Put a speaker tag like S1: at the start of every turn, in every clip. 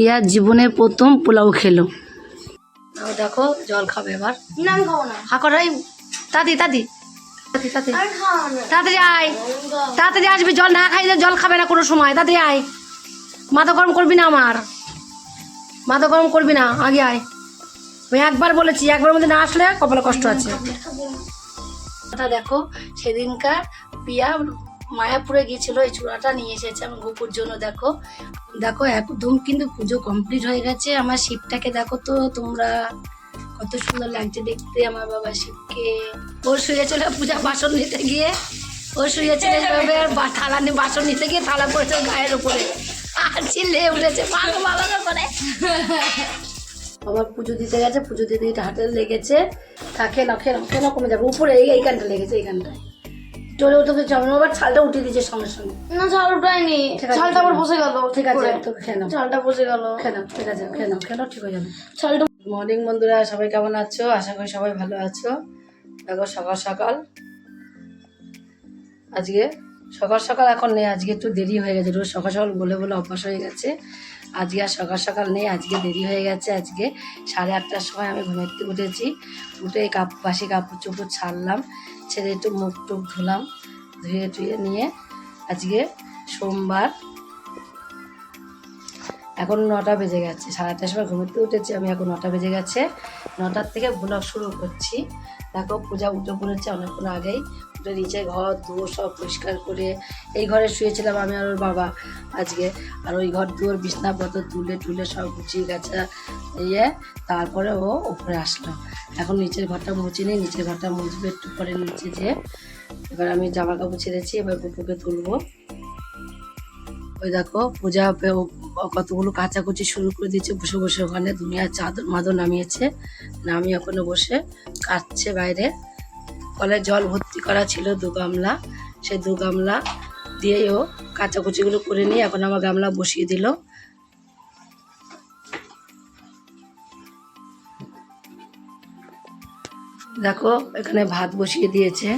S1: প্রিয়া জীবনের প্রথম পোলাও খেলো দেখো জল খাবে এবার না আমি তাদি তাড়াতাড়ি আয় তাড়াতাড়ি আসবি জল না খাইলে জল খাবে না কোনো সময় তাতে আয় মাথা গরম করবি না আমার মাথা গরম করবি না আগে আয় আমি একবার বলেছি একবার মধ্যে না আসলে কপালে কষ্ট আছে দেখো সেদিনকার পিয়া মায়াপুরে গিয়েছিল এই চূড়াটা নিয়ে এসেছে আমার গোপুর জন্য দেখো দেখো একদম কিন্তু পুজো কমপ্লিট হয়ে গেছে আমার শিবটাকে দেখো তো তোমরা কত সুন্দর লাগছে দেখতে আমার বাবা শিবকে ও শুয়ে চলে পূজা বাসন নিতে গিয়ে ও শুয়ে চলে যাবে থালা নিয়ে বাসন নিতে গিয়ে থালা পড়েছে গায়ের উপরে আর চিল্লে উঠেছে বাবা বাবা করে আবার পুজো দিতে গেছে পুজো দিতে হাতে লেগেছে থাকে না খেলা কেন কমে যাবে উপরে এইখানটা লেগেছে এইখানটায় জ্বলে উঠেছে চাউমিন আবার ছালটা উঠিয়ে দিয়েছে সঙ্গে সঙ্গে
S2: না ছাল উঠায়নি ছালটা আবার বসে গেল
S1: ঠিক আছে তো খেয়ে
S2: নাও বসে গেল
S1: খেয়ে ঠিক আছে খেয়ে নাও ঠিক হয়ে যাবে ছালটা মর্নিং বন্ধুরা সবাই কেমন আছো আশা করি সবাই ভালো আছো দেখো সকাল সকাল আজকে সকাল সকাল এখন নেই আজকে একটু দেরি হয়ে গেছে রোজ সকাল সকাল বলে বলে অভ্যাস হয়ে গেছে আজকে আর সকাল সকাল নেই আজকে দেরি হয়ে গেছে আজকে সাড়ে আটটার সময় আমি ঘুমাতে উঠেছি উঠে কাপ বাসি কাপড় চোপড় ছাড়লাম ছেড়ে একটু মুখ টুক ধুলাম ধুয়ে টুয়ে নিয়ে আজকে সোমবার এখন নটা বেজে গেছে সাড়ে আটটার সময় ঘুমোতে উঠেছি আমি এখন নটা বেজে গেছে নটার থেকে ব্লগ শুরু করছি দেখো পূজা উঠে পড়েছে অনেকক্ষণ আগেই উঠে নিচে ঘর ধুয়ো সব পরিষ্কার করে এই ঘরে শুয়েছিলাম আমি আর ওর বাবা আজকে আর ওই ঘর ধুয়োর বিছনাপত্র তুলে টুলে সব গুছিয়ে গেছে ইয়ে তারপরে ও উপরে আসলো এখন নিচের ঘরটা মুছে নিই নিচের ঘরটা মুছবে একটু পরে নিচে যেয়ে এবার আমি জামা কাপড় ছেড়েছি এবার গুপুকে তুলবো ওই দেখো পূজা কতগুলো কাচাকুচি শুরু করে দিয়েছে বসে বসে ওখানে দুনিয়া চাদর মাদর নামিয়েছে নামিয়ে ওখানে বসে কাটছে বাইরে কলে জল ভর্তি করা ছিল দু গামলা সেই দু গামলা দিয়েই ও কাচাকুচিগুলো করে নিয়ে এখন আমার গামলা বসিয়ে দিল দেখো এখানে ভাত বসিয়ে দিয়েছে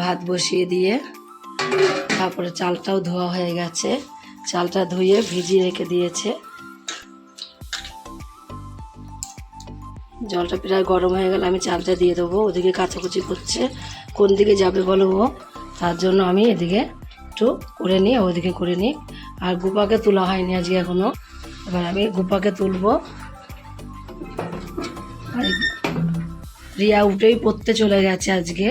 S1: ভাত বসিয়ে দিয়ে তারপরে চালটাও ধোয়া হয়ে গেছে চালটা ধুয়ে ভিজিয়ে রেখে দিয়েছে জলটা প্রায় গরম হয়ে গেলে আমি চালটা দিয়ে দেবো ওদিকে কাচাকুচি করছে কোন দিকে যাবে বলো ও তার জন্য আমি এদিকে একটু করে নিই ওদিকে করে নিই আর গুপাকে তোলা হয়নি আজকে এখনও এবার আমি গুপাকে তুলবো রিয়া উঠেই পড়তে চলে গেছে আজকে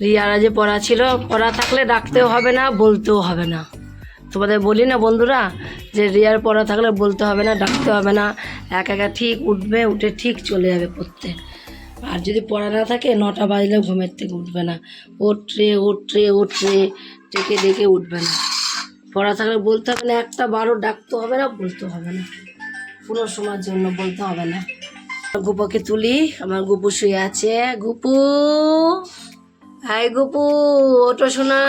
S1: রিয়ারা যে পড়া ছিল পড়া থাকলে ডাকতেও হবে না বলতেও হবে না তোমাদের বলি না বন্ধুরা যে রিয়ার পড়া থাকলে বলতে হবে না ডাকতে হবে না একা একা ঠিক উঠবে উঠে ঠিক চলে যাবে পড়তে আর যদি পড়া না থাকে নটা বাজলে ঘুমের থেকে উঠবে না ওট ট্রে ওট ট্রে ট্রে ডেকে ডেকে উঠবে না পড়া থাকলে বলতে হবে না একটা বারো ডাকতে হবে না বলতে হবে না কোনো সময়ের জন্য বলতে হবে না গুপোকে তুলি আমার গুপু শুয়ে আছে গুপু হাই গুপু অটো সোনা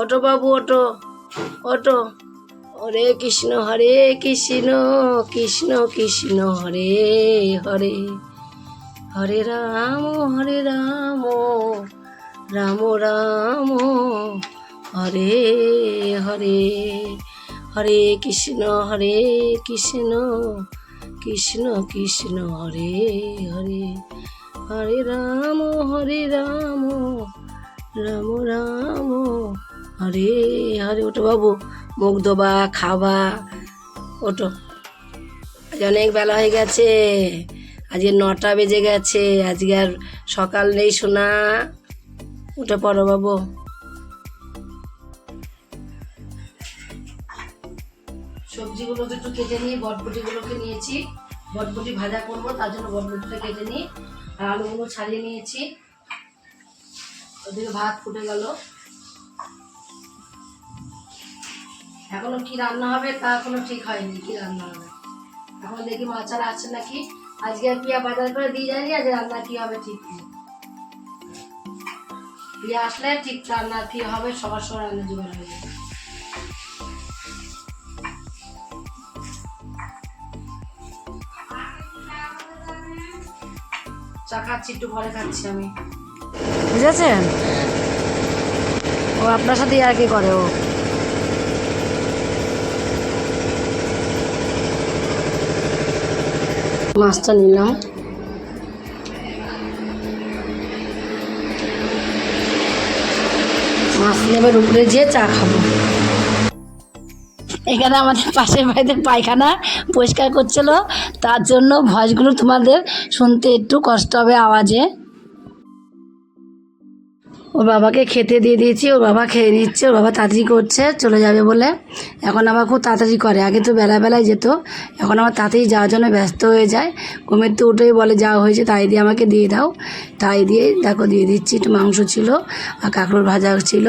S1: অটো বাবু অটো অটো হরে কৃষ্ণ হরে কৃষ্ণ কৃষ্ণ কৃষ্ণ হরে হরে হরে রাম হরে রাম রাম রাম হরে হরে হরে কৃষ্ণ হরে কৃষ্ণ কৃষ্ণ কৃষ্ণ হরে হরে হরে রাম হরে রাম রাম রাম হরে হরে ওটো বাবু মুখ দোবা খাবা ওটো আজ অনেক বেলা হয়ে গেছে আজকে নটা বেজে গেছে আজকে আর সকাল নেই শোনা উঠে পড়ো বাবু সবজিগুলোকে একটু কেটে নিয়ে বটবটিগুলোকে নিয়েছি বটবটি ভাজা করবো তার জন্য বটবটিটা কেটে নিই আর আলুগুলো ছাড়িয়ে নিয়েছি ওদিকে ভাত ফুটে গেল এখনো কি রান্না হবে তা এখনো ঠিক হয়নি কি রান্না হবে এখন দেখি মাছারা আছে নাকি আজকে আর পিয়া বাজার করে দিয়ে যায়নি আজ রান্না কি হবে ঠিক নেই পিয়া আসলে ঠিক রান্না কি হবে সবার সবার রান্না জোগাড় হয়ে যাবে চা খাচ্ছি একটু ঘরে খাচ্ছি আমি বুঝেছেন ও আপনার সাথে আর কি করে ও মাছটা নিলাম মাছ নেবার উপরে যেয়ে চা খাবো এখানে আমাদের পাশের বাড়িতে পায়খানা পরিষ্কার করছিল তার জন্য ভয়েসগুলো তোমাদের শুনতে একটু কষ্ট হবে আওয়াজে ওর বাবাকে খেতে দিয়ে দিয়েছি ওর বাবা খেয়ে নিচ্ছে ওর বাবা তাড়াতাড়ি করছে চলে যাবে বলে এখন আবার খুব তাড়াতাড়ি করে আগে তো বেলাবেলায় যেত এখন আমার তাড়াতাড়ি যাওয়ার জন্য ব্যস্ত হয়ে যায় কুমির তো উঠেই বলে যাওয়া হয়েছে তাই দিয়ে আমাকে দিয়ে দাও তাই দিয়ে দেখো দিয়ে দিচ্ছি একটু মাংস ছিল আর কাঁকড়োর ভাজা ছিল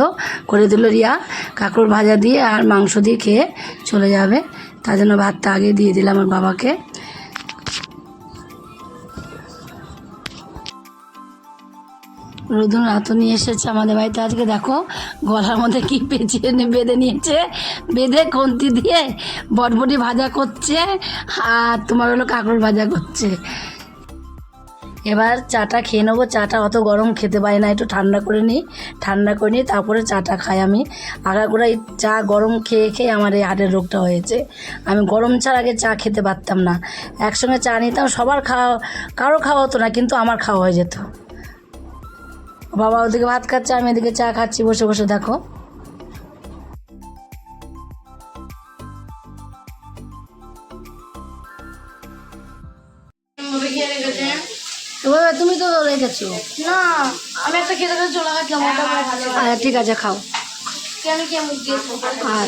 S1: করে দিল রিয়া কাঁকড়োর ভাজা দিয়ে আর মাংস দিয়ে খেয়ে চলে যাবে তার জন্য ভাতটা আগে দিয়ে দিলাম আমার বাবাকে রোদন রাত নিয়ে এসেছে আমাদের বাড়িতে আজকে দেখো গলার মধ্যে কি পেঁচিয়ে বেঁধে নিয়েছে বেঁধে খন্তি দিয়ে বটবটি ভাজা করছে আর তোমার হলো কাঁকড় ভাজা করছে এবার চাটা খেয়ে নেবো চাটা অত গরম খেতে পারি না একটু ঠান্ডা করে নিই ঠান্ডা করে নিই তারপরে চাটা খাই আমি আগাগোড়াই চা গরম খেয়ে খেয়ে আমার এই হাটের রোগটা হয়েছে আমি গরম ছাড়া আগে চা খেতে পারতাম না একসঙ্গে চা নিতাম সবার খাওয়া কারো খাওয়া হতো না কিন্তু আমার খাওয়া হয়ে যেত বাবা ওদিকে ভাত খাচ্ছে আমি এদিকে চা খাচ্ছি বসে বসে দেখো তুমি তো রেখেছো
S2: না আমি একটা
S1: আচ্ছা, ঠিক আছে খাও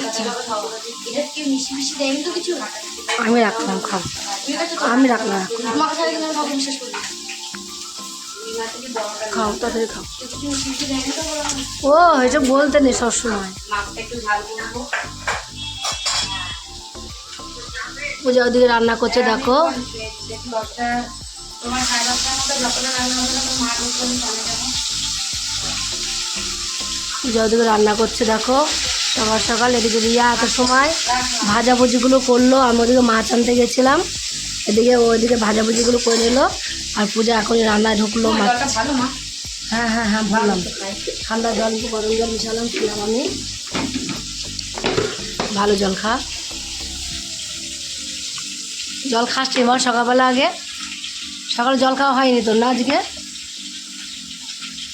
S1: আচ্ছা আমি রাখলাম খাও আমি রাখলাম খাও তাড়াতাড়ি খাও ও এটা বলতে নেই সবসময় ও যে ওদিকে রান্না করছে দেখো পূজা ওদিকে রান্না করছে দেখো সকাল সকাল এদিকে রিয়া এত সময় ভাজাভুজিগুলো করলো আমি ওদিকে মাছ আনতে গেছিলাম এদিকে ওইদিকে ভাজাভুজিগুলো করে নিল আর পূজা এখন রান্নায় ঢুকলো হ্যাঁ হ্যাঁ হ্যাঁ ভাবলাম ঠান্ডা জল গরম জল মিশালাম খেলাম আমি ভালো জল খা জল খাসছি এবার সকালবেলা আগে সকালে জল খাওয়া হয়নি তোর না আজকে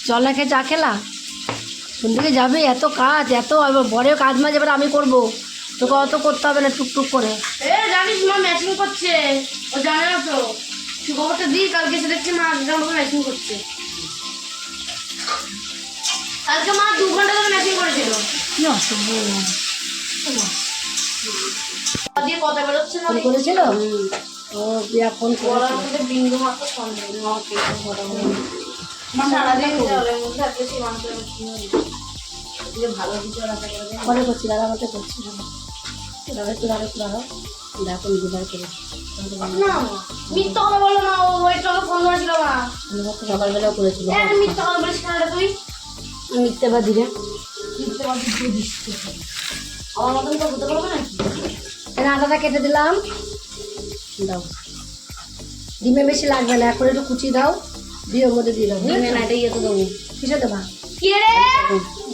S1: জল না খেয়ে চা খেলা সন্ধ্যে যাবে এত কাজ এত বড় কাজ মাঝে এবার আমি করবো তোকে অত করতে হবে না টুকটুক করে
S2: এ জানিস মা ম্যাচিং করছে ও জানে না তো খবরটা দিই কালকে এসে দেখছি মা জামা ম্যাচিং করছে কালকে মা দু ঘন্টা ধরে ম্যাচিং করেছিল কি অসভ্য কথা বেরোচ্ছে না
S1: করেছিল ও বিয়া ফোন করে
S2: বিন্দু মাত্র সন্দেহ সারাদিন মধ্যে ভালো কিছু
S1: করছি দাদা করছি না ও না তুই
S2: কেটে
S1: দিলাম দাও ডিমে বেশি লাগবে না এখন একটু কুচি দাও দিয়ে মধ্যে দিয়ে দাও
S2: ডিমে না এটা ইয়ে তো দেবো
S1: কিসে দেবা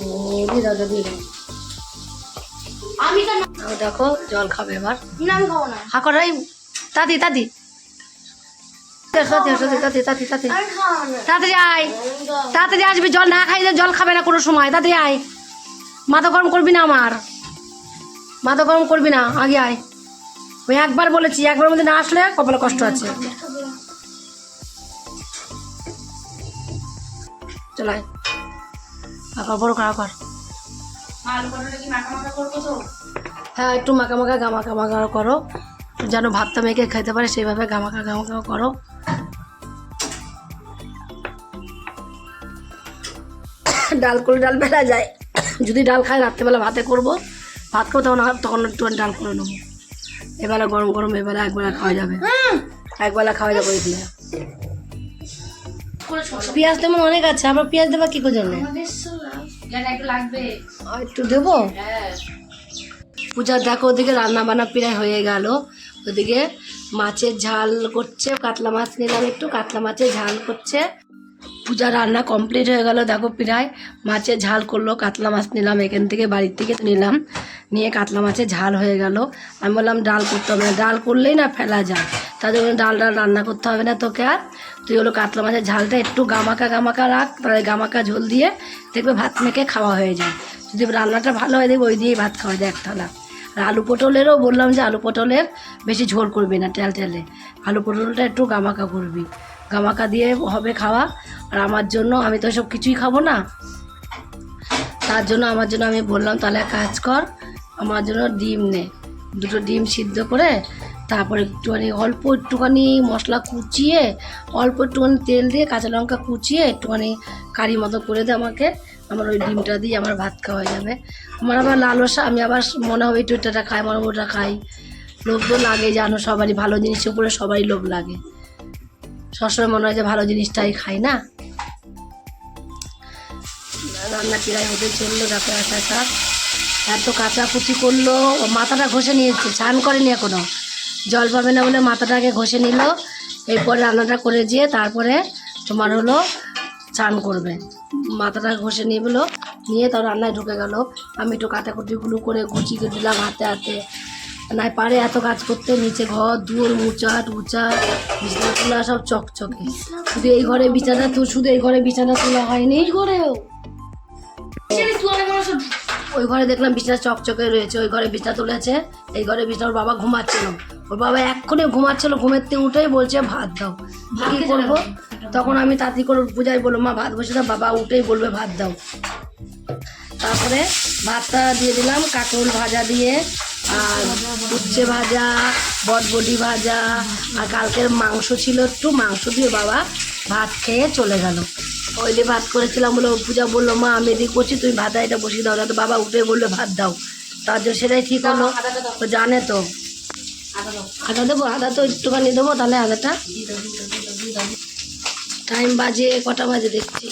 S1: ও দিয়ে দাও দিয়ে দাও আমি তো দেখো জল খাবে এবার না আমি খাবো না হা করাই তাতি তাতি তাড়াতাড়ি আয় তাড়াতাড়ি আসবি জল না খাইলে জল খাবে না কোনো সময় তাতে আয় মাথা গরম করবি না আমার মাথা গরম করবি না আগে আয় ওই একবার বলেছি একবার মধ্যে না আসলে কপালে কষ্ট আছে চলাই আবার বড় করা কর হ্যাঁ একটু মাখা মাখা গামাকা মাখা করো যেন ভাতটা মেখে খেতে পারে সেইভাবে গামাকা গামাকা করো ডাল করে ডাল বেলা যায় যদি ডাল খায় রাত্রেবেলা ভাতে করব ভাত খাবো তখন তখন একটু ডাল করে নেবো এবেলা গরম গরম এবেলা একবেলা খাওয়া যাবে একবেলা খাওয়া যাবে এগুলো পেঁয়াজ তেমন অনেক আছে আবার পেঁয়াজ দেবা কী করে জানে একটু দেবো হ্যাঁ। পূজা দেখো ওদিকে রান্না বান্না প্রায় হয়ে গেল ওদিকে মাছের ঝাল করছে কাতলা মাছ নিলাম একটু কাতলা মাছের ঝাল করছে পূজা রান্না কমপ্লিট হয়ে গেল দেখো প্রায় মাছের ঝাল করলো কাতলা মাছ নিলাম এখান থেকে বাড়ির থেকে নিলাম নিয়ে কাতলা মাছের ঝাল হয়ে গেল আমি বললাম ডাল করতে হবে না ডাল করলেই না ফেলা যায় তার জন্য ডাল ডাল রান্না করতে হবে না তোকে আর তুই হলো কাতলা মাছের ঝালটা একটু গামাকা গামাকা রাখ তাহলে মানে গামাকা ঝোল দিয়ে দেখবে ভাত মেখে খাওয়া হয়ে যায় যদি রান্নাটা ভালো হয় দেখবে ওই দিয়েই ভাত খাওয়া যায় থালা আর আলু পটলেরও বললাম যে আলু পটলের বেশি ঝোল করবি না ট্যাল ট্যালে আলু পটলটা একটু গামাকা করবি গামাকা দিয়ে হবে খাওয়া আর আমার জন্য আমি তো সব কিছুই খাবো না তার জন্য আমার জন্য আমি বললাম তাহলে কাজ কর আমার জন্য ডিম নে দুটো ডিম সিদ্ধ করে তারপরে একটুখানি অল্প একটুখানি মশলা কুচিয়ে অল্প একটুখানি তেল দিয়ে কাঁচা লঙ্কা কুচিয়ে একটুখানি কারি মতো করে দে আমাকে আমার ওই ডিমটা দিয়ে আমার ভাত খাওয়া হয়ে যাবে আমার আবার লালসা আমি আবার মনে হবে একটু এটা খাই আমার ওটা খাই লোভ তো লাগে জানো সবারই ভালো জিনিসের উপরে সবাই লোভ লাগে সবসময় মনে হয় যে ভালো জিনিসটাই খাই না রান্না প্রায় হতে চললো যাতে আসা সার এত কুচি করলো মাথাটা ঘষে নিয়েছে চান করেনি এখনও জল পাবে না বলে মাথাটাকে ঘষে নিল এরপর রান্নাটা করে দিয়ে তারপরে তোমার হলো চান করবে মাথাটা ঘষে নিয়ে নিয়ে তার রান্নায় ঢুকে গেল আমি একটু কাঁচা কুচিগুলো করে গুছিয়ে দিলাম হাতে হাতে না পারে এত কাজ করতে নিচে ঘর দুয়ার উঁচাট উঁচাট বিছানা তোলা সব চকচকে শুধু এই ঘরে বিছানা তো শুধু এই ঘরে বিছানা তোলা হয়নি এই ঘরেও ওই ঘরে দেখলাম বিছানা চকচকে রয়েছে ওই ঘরে বিছানা তুলেছে এই ঘরে বিছানা ওর বাবা ঘুমাচ্ছিল ওর বাবা এক্ষুনি ঘুমাচ্ছিল ঘুমের থেকে উঠেই বলছে ভাত দাও কি করবো তখন আমি তাঁতি করে পূজায় বললো মা ভাত বসে দাও বাবা উঠেই বলবে ভাত দাও তারপরে ভাতটা দিয়ে দিলাম কাঁকরোল ভাজা দিয়ে আর উচ্ছে ভাজা বটবটি ভাজা আর কালকের মাংস ছিল একটু মাংস দিয়ে বাবা ভাত খেয়ে চলে গেল ওই যে ভাত করেছিলাম বলে পূজা বললো মা আমি এদিকে করছি তুমি ভাত এটা বসিয়ে দাও না তো বাবা উঠে বললো ভাত দাও তার জন্য সেটাই ঠিক হলো তো জানে তো আদা দেবো আদা তো একটুখানি দেবো তাহলে আদাটা টাইম বাজে কটা বাজে দেখছি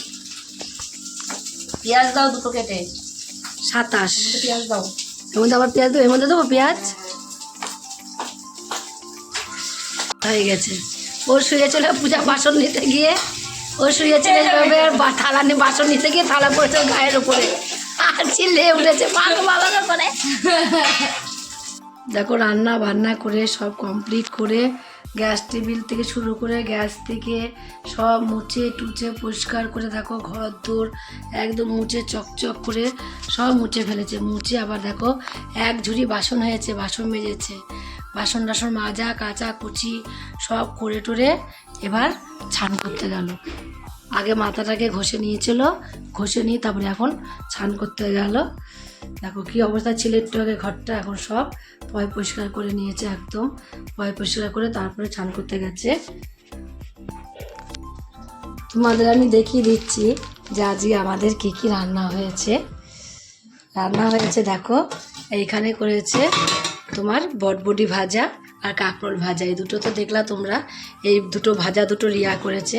S2: পেঁয়াজ দাও দুটো কেটে সাতাশ পেঁয়াজ দাও
S1: এর মধ্যে আবার পেঁয়াজ দেবো এর মধ্যে দেবো পেঁয়াজ হয়ে গেছে ওর শুয়ে চলে পূজা বাসন নিতে গিয়ে ও শুয়ে চলে যাবে থালা নিয়ে বাসন নিতে গিয়ে থালা পড়েছে গায়ের উপরে আর উঠেছে দেখো রান্না বান্না করে সব কমপ্লিট করে গ্যাস টেবিল থেকে শুরু করে গ্যাস থেকে সব মুছে টুচে পরিষ্কার করে দেখো ঘর দোর একদম মুছে চকচক করে সব মুছে ফেলেছে মুছে আবার দেখো এক ঝুড়ি বাসন হয়েছে বাসন মেজেছে বাসন টাসন মাজা কাঁচা কুচি সব করে টোরে এবার ছান করতে গেল আগে মাথাটাকে ঘষে নিয়েছিল ঘষে নিয়ে তারপরে এখন ছান করতে গেল দেখো কি অবস্থা ছিল একটু আগে ঘরটা এখন সব পয় পরিষ্কার করে নিয়েছে একদম পয় পরিষ্কার করে তারপরে ছান করতে গেছে তোমাদের আমি দেখিয়ে দিচ্ছি যে আজকে আমাদের কি কি রান্না হয়েছে রান্না হয়েছে দেখো এইখানে করেছে তোমার বটবটি ভাজা আর কাঁকরোল ভাজা এই দুটো তো দেখলা তোমরা এই দুটো ভাজা দুটো রিয়া করেছে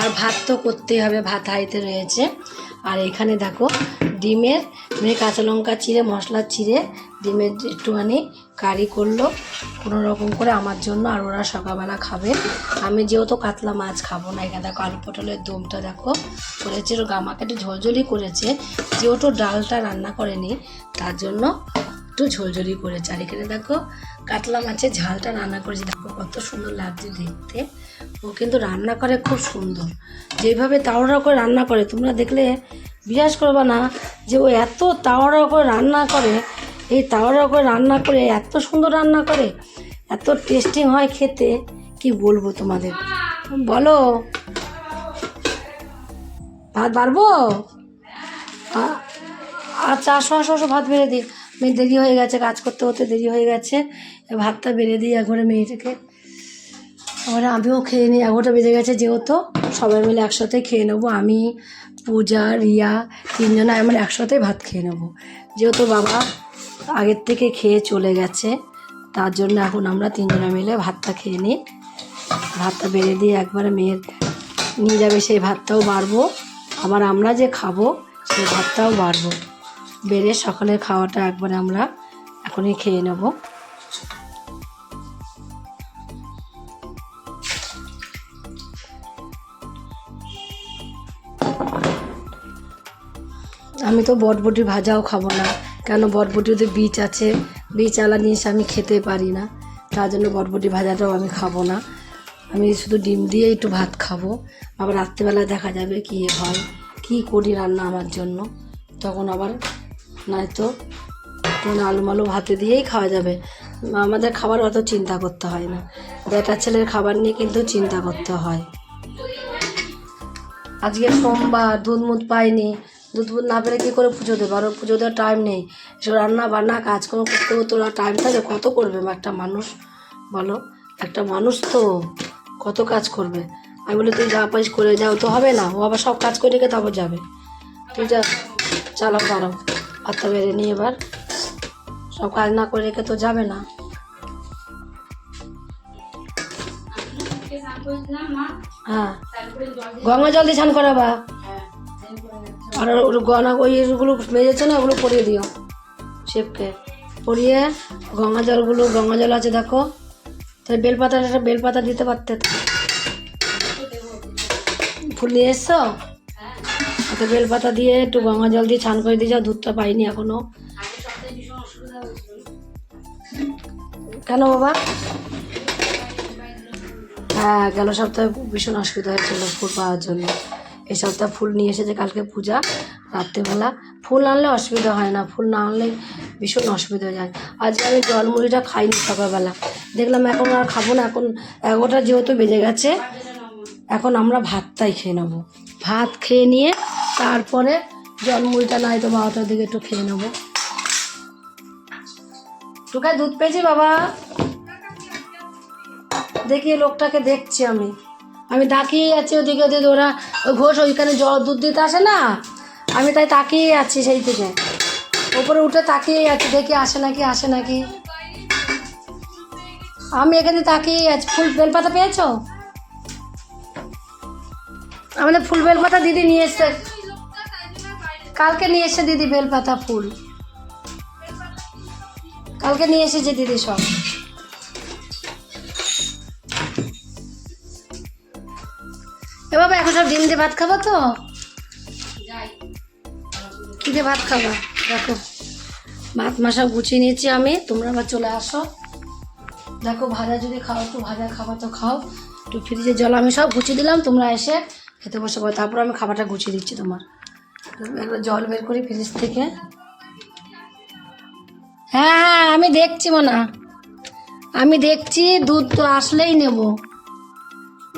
S1: আর ভাত তো করতেই হবে ভাত হাইতে রয়েছে আর এখানে দেখো ডিমের মেয়ে কাঁচা লঙ্কা চিড়ে মশলা চিড়ে ডিমের একটুখানি কারি করলো কোনো রকম করে আমার জন্য আর ওরা সকালবেলা খাবে আমি যেহেতু কাতলা মাছ খাবো না এখানে দেখো আলু পটলের দমটা দেখো করেছে আমাকে গামাকে একটু ঝোলঝলি করেছে যেহেতু ডালটা রান্না করেনি তার জন্য একটু ঝোলঝলি করেছে আর এখানে দেখো কাতলা মাছের ঝালটা রান্না করেছি দেখো কত সুন্দর লাগছে দেখতে ও কিন্তু রান্না করে খুব সুন্দর যেভাবে তাওড়া করে রান্না করে তোমরা দেখলে বিশ্বাস করবা না যে ও এত তাওড়া করে রান্না করে এই তাওড়া করে রান্না করে এত সুন্দর রান্না করে এত টেস্টিং হয় খেতে কি বলবো তোমাদের বলো ভাত বাড়বো আচ্ছা আসো আসো আসো ভাত বেড়ে দিই মেয়ে দেরি হয়ে গেছে কাজ করতে করতে দেরি হয়ে গেছে ভাতটা বেড়ে দিই একবারে মেয়েটাকে এবারে আমিও খেয়ে নিই এগারোটা বেজে গেছে যেহেতু সবাই মিলে একসাথে খেয়ে নেবো আমি পূজা রিয়া তিনজনে আমার একসাথে ভাত খেয়ে নেবো যেহেতু বাবা আগের থেকে খেয়ে চলে গেছে তার জন্য এখন আমরা তিনজনে মিলে ভাতটা খেয়ে নিই ভাতটা বেড়ে দিয়ে একবারে মেয়ের নিয়ে যাবে সেই ভাতটাও বাড়বো আবার আমরা যে খাবো সেই ভাতটাও বাড়বো বেড়ে সকালের খাওয়াটা একবার আমরা এখনই খেয়ে নেব আমি তো বটবটি ভাজাও খাবো না কেন বটবটিতে বীজ আছে বীজ আলা জিনিস আমি খেতে পারি না তার জন্য বটবটি ভাজাটাও আমি খাবো না আমি শুধু ডিম দিয়ে একটু ভাত খাবো আবার রাত্রিবেলা দেখা যাবে কী হয় কী করি রান্না আমার জন্য তখন আবার নয়তো আলু মালু ভাতে দিয়েই খাওয়া যাবে আমাদের খাবার অত চিন্তা করতে হয় না ব্যাটার ছেলের খাবার নিয়ে কিন্তু চিন্তা করতে হয় আজকে সোমবার দুধ মুধ পাইনি দুধ মুধ না পেলে কী করে পুজো দেবো আরও পুজো দেওয়ার টাইম নেই এসব রান্না বান্না কাজকর্ম করতে করতে ওরা টাইম থাকে কত করবে একটা মানুষ বলো একটা মানুষ তো কত কাজ করবে আমি বলি তুই যা পাইস করে যাও তো হবে না ও আবার সব কাজ করে রেখে তারপর যাবে তুই যা চালাও পারো হাতটা বেড়ে নিই এবার সব কাজ না করে রেখে তো যাবে না হ্যাঁ গঙ্গা জল দিয়ে স্নান করাবা আর ওর গনা ওই ইয়েগুলো মেজেছে না ওগুলো পরিয়ে দিও শেপকে পরিয়ে গঙ্গা জলগুলো গঙ্গা জল আছে দেখো তাহলে বেলপাতা বেলপাতা দিতে পারতে ফুল নিয়ে এসছো তো বেলপাতা দিয়ে একটু গঙ্গা জল দিয়ে ছান করে দিয়ে যাও দুধটা পাইনি এখনো কেন বাবা হ্যাঁ গেল সপ্তাহে ভীষণ অসুবিধা হয়েছিল ফুল পাওয়ার জন্য এই সপ্তাহে ফুল নিয়ে এসেছে কালকে পূজা রাত্রেবেলা ফুল আনলে অসুবিধা হয় না ফুল না আনলে ভীষণ অসুবিধা হয়ে যায় আজকে আমি জলমুড়িটা খাইনি সকালবেলা দেখলাম এখন আর খাবো না এখন এগারোটা যেহেতু বেজে গেছে এখন আমরা ভাতটাই খেয়ে নেবো ভাত খেয়ে নিয়ে তারপরে জলমুড়িটা নাই তো বারোটার দিকে একটু খেয়ে নেবো টোকায় দুধ পেয়েছি বাবা দেখি লোকটাকে দেখছি আমি আমি তাকিয়ে আছি ওদিকে ওদিকে ওরা ওই ঘোষ ওইখানে জল দুধ দিতে আসে না আমি তাই তাকিয়ে আছি সেই থেকে ওপরে উঠে তাকিয়ে আছি দেখি আসে নাকি আসে নাকি আমি এখানে তাকিয়ে আছি ফুল বেলপাতা পেয়েছো আমাদের ফুল বেলপাতা দিদি নিয়ে এসছে কালকে নিয়ে এসে দিদি বেলপাতা ফুল কালকে নিয়ে এসেছে দিদি সব এ বাবা এখন সব ডিম দিয়ে ভাত খাবো তো কি দিয়ে ভাত খাবা দেখো ভাত মাসা গুছিয়ে নিয়েছি আমি তোমরা আবার চলে আসো দেখো ভাজা যদি খাও একটু ভাজা খাবার তো খাও একটু ফ্রিজের জল আমি সব গুছিয়ে দিলাম তোমরা এসে খেতে বসে পারো তারপর আমি খাবারটা গুছিয়ে দিচ্ছি তোমার জল বের করি ফ্রিজ থেকে হ্যাঁ হ্যাঁ আমি দেখছি মোনা আমি দেখছি দুধ তো আসলেই নেব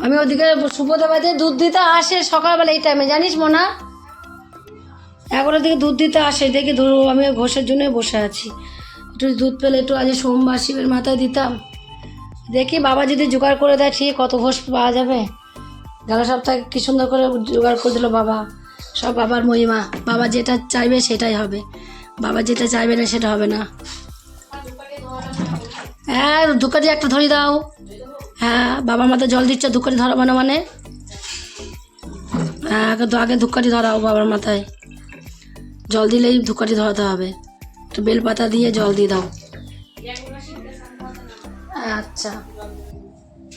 S1: আমি ওদিকে সুপদাবাদে দুধ দিতে আসে সকালবেলা এই টাইমে জানিস মোনা এগারোটার দিকে দুধ দিতে আসে দেখি ধরো আমি ঘষের জন্য বসে আছি একটু দুধ পেলে একটু আজ সোমবার শিবের মাথায় দিতাম দেখি বাবা যদি জোগাড় করে দেয় ঠিক কত ঘোষ পাওয়া যাবে গেল সপ্তাহে কী সুন্দর করে জোগাড় করে দিল বাবা সব বাবার মহিমা বাবা যেটা চাইবে সেটাই হবে বাবা যেটা চাইবে না সেটা হবে না হ্যাঁ ধুকারি একটা ধরি দাও হ্যাঁ বাবা মাথা জল দিচ্ছ ধুকারি ধরো মানে মানে হ্যাঁ আগে আগে ধরাও বাবার মাথায় জল দিলেই ধুকারি ধরাতে হবে একটু বেলপাতা দিয়ে জল দিয়ে দাও আচ্ছা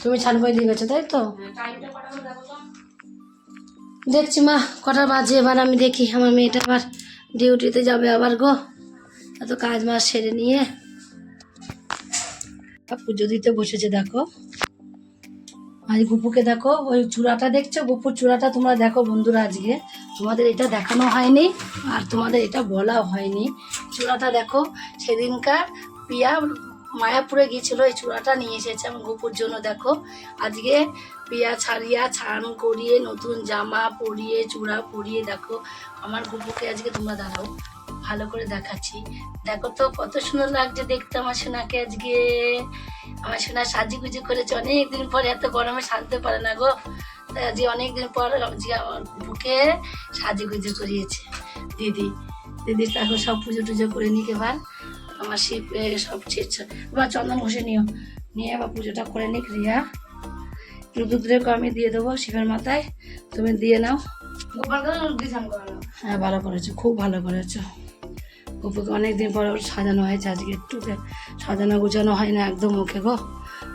S1: তুমি ছানবই দিয়ে গেছো তাই তো হ্যাঁ, দেখছি মা কটা বাজে এবার আমি দেখি আমার মেয়েটা আবার ডিউটিতে যাবে আবার গো এত কাজ মাস সেরে নিয়ে পুজো দিতে বসেছে দেখো আজ গুপুকে দেখো ওই চূড়াটা দেখছো গুপুর চূড়াটা তোমরা দেখো বন্ধুরা আজকে তোমাদের এটা দেখানো হয়নি আর তোমাদের এটা বলাও হয়নি চূড়াটা দেখো সেদিনকার পিয়া মায়াপুরে গিয়েছিল এই চূড়াটা নিয়ে এসেছে আমার গুপুর জন্য দেখো আজকে পেয়া ছাড়িয়া ছান করিয়ে নতুন জামা পরিয়ে চূড়া পরিয়ে দেখো আমার গুপুকে আজকে তোমরা দাঁড়াও ভালো করে দেখাচ্ছি দেখো তো কত সুন্দর লাগছে দেখতে আমার সোনাকে আজকে আমার সোনা গুজি করেছে অনেকদিন পরে এত গরমে সারতে পারে না গো আজকে অনেকদিন পর আমার বুকে গুজি করিয়েছে দিদি দিদি তাকে সব পুজো টুজো করে নিক এবার আমার শিব সব চেয়েছে তোমার চন্দন ঘষে নিও নিয়ে এবার পুজোটা করে নিক রিয়া রুদ্রদেরকে আমি দিয়ে দেবো শিবের মাথায় তুমি দিয়ে নাও হ্যাঁ ভালো করেছো খুব ভালো করেছো গোপুকে অনেকদিন পর সাজানো হয়েছে আজকে একটু সাজানো গুছানো হয় না একদম ওকে গো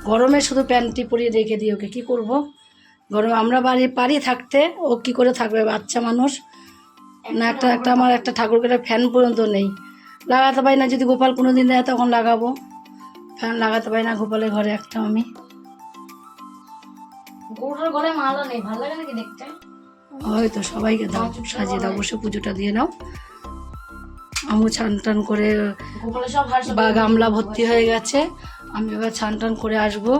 S1: গরমে শুধু প্যান্টটি পরিয়ে রেখে দিই ওকে কী করবো গরম আমরা বাড়ি পারি থাকতে ও কী করে থাকবে বাচ্চা মানুষ না একটা একটা আমার একটা ঠাকুরকে একটা ফ্যান পর্যন্ত নেই লাগাতে পারি না যদি গোপাল কোনো দিন দেয় তখন লাগাবো ফ্যান লাগাতে পারি না গোপালের ঘরে একটা আমি
S2: মালা নেই ভালো লাগে নাকি দেখতে
S1: হয়তো সবাইকে দাও সাজিয়ে দাও বসে পুজোটা দিয়ে নাও আমু ছান টান করে বা গামলা ভর্তি হয়ে গেছে আমি এবার ছান টান করে আসবো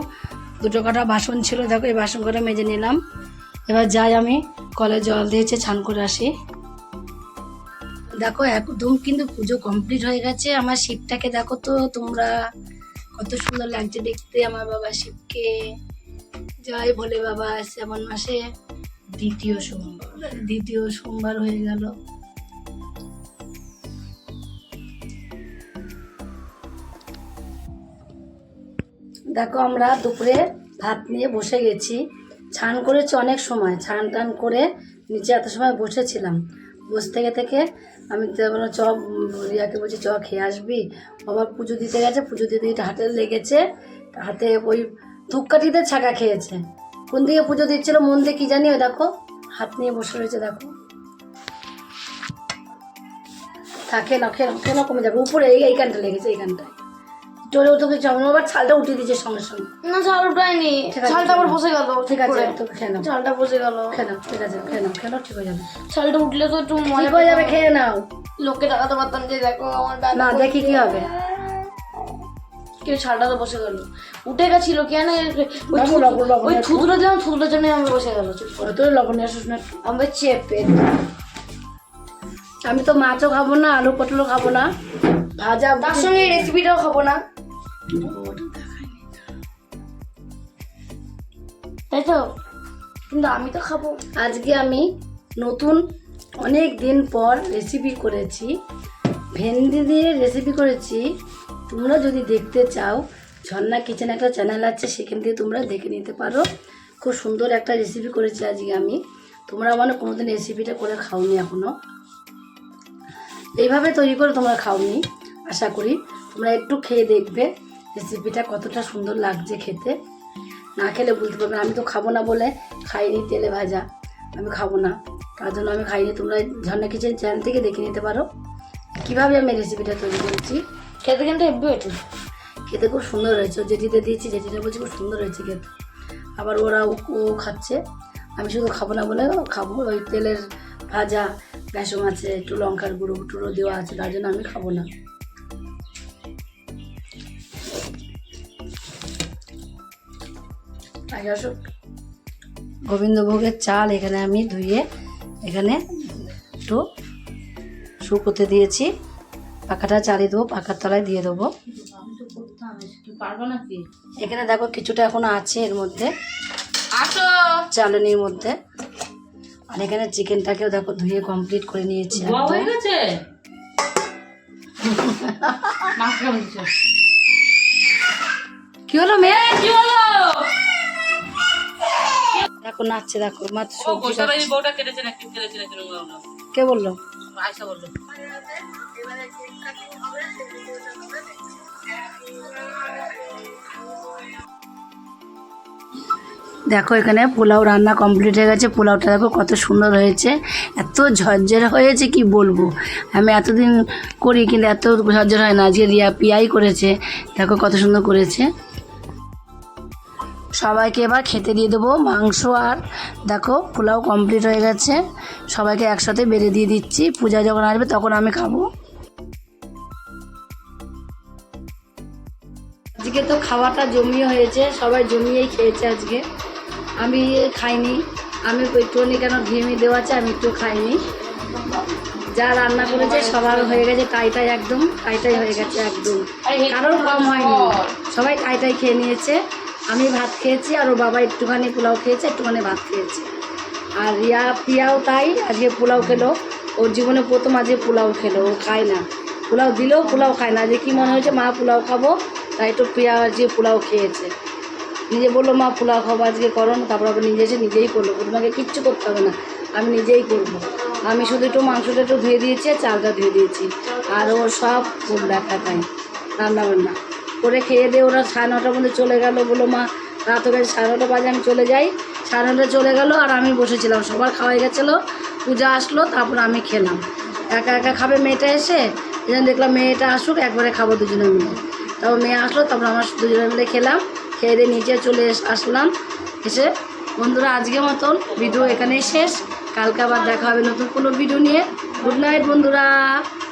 S1: দুটো কাটা বাসন ছিল দেখো এই বাসন করে মেজে নিলাম এবার যাই আমি কলে জল দিয়েছে ছান করে আসি দেখো একদম কিন্তু পুজো কমপ্লিট হয়ে গেছে আমার শিবটাকে দেখো তো তোমরা কত সুন্দর লাগছে দেখতে আমার বাবা শিবকে যাই বলে বাবা শ্রাবণ মাসে দ্বিতীয় সোমবার দ্বিতীয় সোমবার হয়ে গেল দেখো আমরা দুপুরে ভাত নিয়ে বসে গেছি ছান করেছি অনেক সময় ছান টান করে নিচে এত সময় বসেছিলাম বসে থেকে থেকে আমি তো চ রিয়াকে বলছি চ খেয়ে আসবি আবার পুজো দিতে গেছে পুজো দিতে হাতে লেগেছে হাতে ওই ধূপকাঠিতে ছাকা খেয়েছে কোন দিকে পুজো দিচ্ছিল মন দিয়ে কি জানি দেখো হাত নিয়ে বসে রয়েছে দেখো থাকে না খেলো খেলো কমে যাবে উপরে এই এইখানটা লেগেছে এইখানটায় চলেও আমার আবার ছালটা উঠিয়ে দিয়েছে সঙ্গে সঙ্গে
S2: না ছাল উঠায়নি ছালটা আবার বসে গেল
S1: ঠিক আছে তো খেয়ে
S2: নাও বসে গেল
S1: খেয়ে নাও ঠিক আছে খেয়ে নাও খেয়ে নাও ঠিক হয়ে যাবে
S2: ছালটা উঠলে তো একটু
S1: মনে হয়ে যাবে খেয়ে নাও
S2: লোককে টাকা পারতাম যে দেখো আমার
S1: না দেখি কি হবে কেউ তো বসে গেল উঠে গেছিল কেন ওই থুতুটা দিলাম থুতুটার জন্য আমি বসে গেল লবণ আসুস না আমি চেপে আমি তো মাছও খাবো না আলু পটলও খাবো না ভাজা
S2: তার সঙ্গে রেসিপিটাও খাবো না তাই তো কিন্তু আমি তো খাবো
S1: আজকে আমি নতুন অনেক দিন পর রেসিপি করেছি ভেন্ডি দিয়ে রেসিপি করেছি তোমরা যদি দেখতে চাও ঝর্ণা কিচেন একটা চ্যানেল আছে সেখান থেকে তোমরা দেখে নিতে পারো খুব সুন্দর একটা রেসিপি করেছি আজকে আমি তোমরা মানে কোনোদিন রেসিপিটা করে খাওনি এখনও এইভাবে তৈরি করে তোমরা খাওনি আশা করি তোমরা একটু খেয়ে দেখবে রেসিপিটা কতটা সুন্দর লাগছে খেতে না খেলে বুঝতে পারবে আমি তো খাবো না বলে খাইনি তেলে ভাজা আমি খাবো না তার জন্য আমি খাইনি তোমরা ঝর্ণা কিচেন চ্যানেল থেকে দেখে নিতে পারো কীভাবে আমি রেসিপিটা তৈরি করেছি খেতে কিন্তু হেব্বি হয়েছে খেতে খুব সুন্দর হয়েছে জেঠিতে দিয়েছি জেঠিটা বলছি খুব সুন্দর হয়েছে খেতে আবার ওরা ও খাচ্ছে আমি শুধু খাবো না বলে খাবো ওই তেলের ভাজা বেসম আছে একটু লঙ্কার গুঁড়ো টুড়ো দেওয়া আছে তার জন্য আমি খাবো না গোবিন্দভোগের চাল এখানে আমি ধুয়ে এখানে একটু শুকোতে দিয়েছি পাখাটা চালিয়ে দেবো পাখার তলায় দিয়ে দেবো এখানে দেখো কিছুটা এখন আছে এর মধ্যে চালনির মধ্যে আর এখানে চিকেনটাকেও দেখো ধুয়ে কমপ্লিট করে নিয়েছি কি হলো মেয়ে দেখো নাচছে দেখো মাছ কে বললো আয়সা বললো দেখো এখানে পোলাও রান্না কমপ্লিট হয়ে গেছে পোলাওটা দেখো কত সুন্দর হয়েছে এত ঝরঝর হয়েছে কি বলবো আমি এতদিন করি কিন্তু এত ঝরঝর হয় না আজকে রিয়া পিয়াই করেছে দেখো কত সুন্দর করেছে সবাইকে এবার খেতে দিয়ে দেবো মাংস আর দেখো পোলাও কমপ্লিট হয়ে গেছে সবাইকে একসাথে বেড়ে দিয়ে দিচ্ছি পূজা যখন আসবে তখন আমি খাবো আজকে তো খাওয়াটা জমিয়ে হয়েছে সবাই জমিয়েই খেয়েছে আজকে আমি খাইনি আমি একটুখানি কেন ঘেমি দেওয়া আছে আমি একটু খাইনি যা রান্না করেছে সবার হয়ে গেছে তাই একদম টাইটাই হয়ে গেছে একদম কারোর কম হয়নি সবাই টাইটাই খেয়ে নিয়েছে আমি ভাত খেয়েছি আর ও বাবা একটুখানি পোলাও খেয়েছে একটুখানি ভাত খেয়েছে আর রিয়া প্রিয়াও তাই আজকে পোলাও খেলো ওর জীবনে প্রথম আজকে পোলাও খেলো ও খায় না পোলাও দিলেও পোলাও খায় না যে কী মনে হয়েছে মা পোলাও খাবো তাই তো প্রিয়া আজকে পোলাও খেয়েছে নিজে বললো মা পোলাও খাবো আজকে করো না তারপর আবার নিজে এসে নিজেই করলো তোমাকে কিচ্ছু করতে হবে না আমি নিজেই করবো আমি শুধু একটু মাংসটা একটু ধুয়ে দিয়েছি আর চালটা ধুয়ে দিয়েছি আর ওর সব খুব দেখা খায় রান্না বান্না করে খেয়ে দিয়ে ওরা সাড়ে নটার মধ্যে চলে গেল বললো মা রাত হয়ে গেছে সাড়ে নটা বাজে আমি চলে যাই সাড়ে নটা চলে গেলো আর আমি বসেছিলাম সবার খাওয়াই গেছিলো পূজা আসলো তারপর আমি খেলাম একা একা খাবে মেয়েটা এসে দেখলাম মেয়েটা আসুক একবারে খাবো দুজনে মিলে তারপর মেয়ে আসলো তারপর আমরা দুজনে মিলে খেলাম খেয়ে দিয়ে নিচে চলে আসলাম এসে বন্ধুরা আজকের মতন ভিডিও এখানেই শেষ কালকে আবার দেখা হবে নতুন কোনো ভিডিও নিয়ে গুড নাইট বন্ধুরা